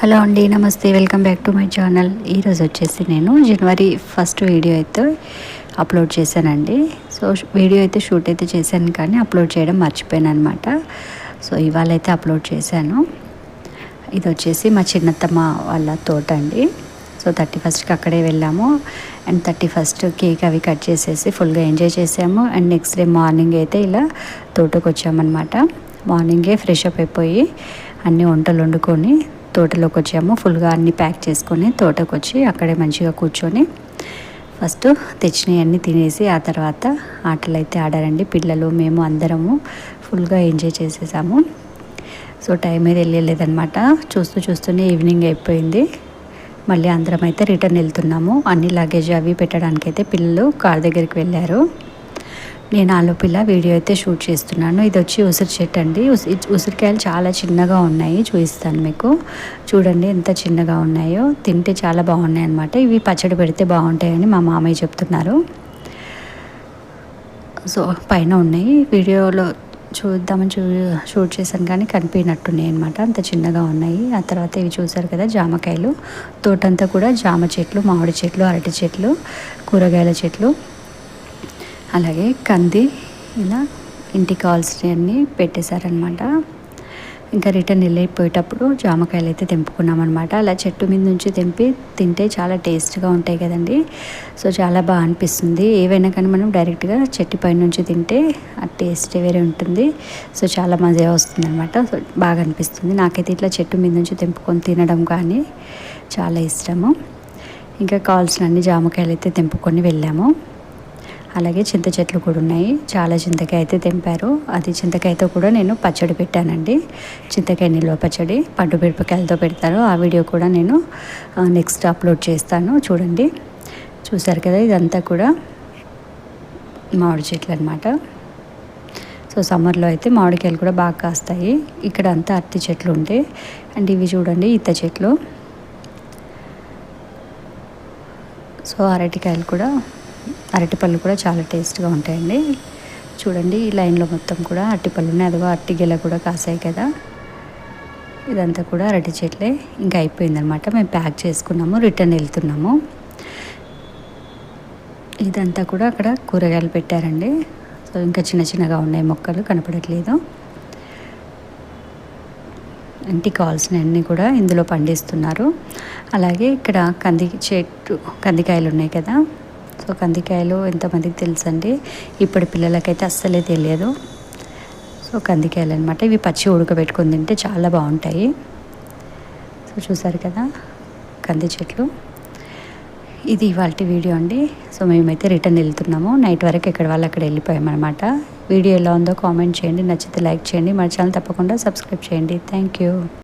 Hello అండి నమస్తే. Welcome back to my channel. ఈరోజు వచ్చేసి నేను జనవరి ఫస్ట్ వీడియో అయితే అప్లోడ్ చేశానండి. సో వీడియో అయితే షూట్ అయితే చేశాను కానీ అప్లోడ్ చేయడం మర్చిపోయాను అనమాట సో ఇవాళ అయితే అప్లోడ్ చేశాను. ఇది వచ్చేసి మా చిన్నత్తమ్మ వాళ్ళ తోట అండి. సో థర్టీ ఫస్ట్కి అక్కడే వెళ్ళాము. అండ్ థర్టీ ఫస్ట్ కేక్ అవి కట్ చేసేసి ఫుల్గా ఎంజాయ్ చేసాము. అండ్ నెక్స్ట్ డే మార్నింగ్ అయితే ఇలా తోటకు వచ్చామన్నమాట మార్నింగే ఫ్రెష్ అప్ అయిపోయి అన్ని వంటలు వండుకొని తోటలోకి వచ్చాము ఫుల్గా అన్నీ ప్యాక్ చేసుకొని తోటకు వచ్చి అక్కడే మంచిగా కూర్చొని ఫస్ట్ తెచ్చినవన్నీ తినేసి ఆ తర్వాత ఆటలు అయితే ఆడారండి. పిల్లలు మేము అందరము ఫుల్గా ఎంజాయ్ చేసేసాము. సో టైం అయితే వెళ్ళలేదనమాట చూస్తూ చూస్తూనే ఈవినింగ్ అయిపోయింది. మళ్ళీ అందరం అయితే రిటర్న్ వెళ్తున్నాము. అన్ని లగేజ్ అవి పెట్టడానికైతే పిల్లలు కార్ దగ్గరికి వెళ్ళారు. నేను ఆలోపిల్ల వీడియో అయితే షూట్ చేస్తున్నాను. ఇది వచ్చి ఉసిరి చెట్టు అండి. ఉసిరికాయలు చాలా చిన్నగా ఉన్నాయి. చూపిస్తాను మీకు. చూడండి ఎంత చిన్నగా ఉన్నాయో. తింటే చాలా బాగున్నాయి అనమాట ఇవి పచ్చడి పెడితే బాగుంటాయని మా మామయ్య చెప్తున్నారు. సో పైన ఉన్నాయి. వీడియోలో చూద్దామని చూ షూట్ చేశాను కానీ కనిపించినట్టున్నాయి అనమాట అంత చిన్నగా ఉన్నాయి. ఆ తర్వాత ఇవి చూసారు కదా జామకాయలు. తోటంతా కూడా జామ చెట్లు మామిడి చెట్లు అరటి చెట్లు కూరగాయల చెట్లు. అలాగే కంది ఇలా ఇంటికి కావాల్సినవన్నీ పెట్టేశారనమాట ఇంకా రిటర్న్ వెళ్ళిపోయేటప్పుడు జామకాయలు అయితే తెంపుకున్నాం అనమాట అలా చెట్టు మీద నుంచి తెంపి తింటే చాలా టేస్ట్గా ఉంటాయి కదండి. సో చాలా బాగా అనిపిస్తుంది. ఏవైనా కానీ మనం డైరెక్ట్గా చెట్టు పైన నుంచి తింటే ఆ టేస్ట్ వేరే ఉంటుంది. సో చాలా మజా వస్తుంది అనమాట సో బాగా అనిపిస్తుంది. నాకైతే ఇట్లా చెట్టు మీద నుంచి తెంపుకొని తినడం కానీ చాలా ఇష్టము. ఇంకా కావాల్సిన అన్ని జామకాయలు అయితే తెంపుకొని వెళ్ళాము. అలాగే చింత చెట్లు కూడా ఉన్నాయి. చాలా చింతకాయ అయితే తెంపారు. అది చింతకాయతో కూడా నేను పచ్చడి పెట్టానండి. చింతకాయ నిల్వ పచ్చడి పండు మిరపకాయలతో పెడతారు. ఆ వీడియో కూడా నేను నెక్స్ట్ అప్లోడ్ చేస్తాను. చూడండి. చూసారు కదా ఇదంతా కూడా మామిడి చెట్లు అనమాట సో సమ్మర్లో అయితే మామిడికాయలు కూడా బాగా కాస్తాయి. ఇక్కడ అంతా అరటి చెట్లు ఉంటాయి అండ్ ఇవి చూడండి ఈత చెట్లు. సో అరటికాయలు కూడా అరటిపళ్ళు కూడా చాలా టేస్ట్గా ఉంటాయండి. చూడండి ఈ లైన్లో మొత్తం కూడా అరటిపళ్ళు ఉన్నాయి అదిగో అరటి గెల కూడా కాసాయి కదా. ఇదంతా కూడా అరటి చెట్లే. ఇంకా అయిపోయిందనమాట మేము ప్యాక్ చేసుకున్నాము రిటర్న్ వెళ్తున్నాము. ఇదంతా కూడా అక్కడ కూరగాయలు పెట్టారండి. సో ఇంకా చిన్న చిన్నగా ఉన్నాయి మొక్కలు కనపడట్లేదు. ఇంటికి కావాల్సినవన్నీ కూడా ఇందులో పండిస్తున్నారు. అలాగే ఇక్కడ కంది చెట్టు కందికాయలు ఉన్నాయి కదా. సో కందికాయలు ఎంతమందికి తెలుసండి? ఇప్పటి పిల్లలకైతే అస్సలే తెలియదు. సో కందికాయలు అనమాట ఇవి పచ్చి ఉడకబెట్టుకుని తింటే చాలా బాగుంటాయి. సో చూసారు కదా? కంది చెట్లు. ఇది ఇవాళ వీడియో అండి. సో మేమైతే రిటర్న్ వెళ్తున్నాము. నైట్ వరకు ఎక్కడ వాళ్ళు అక్కడ వెళ్ళిపోయామన్నమాట వీడియో ఎలా ఉందో కామెంట్ చేయండి. నచ్చితే లైక్ చేయండి. మన ఛానల్ తప్పకుండా సబ్స్క్రైబ్ చేయండి. Thank you.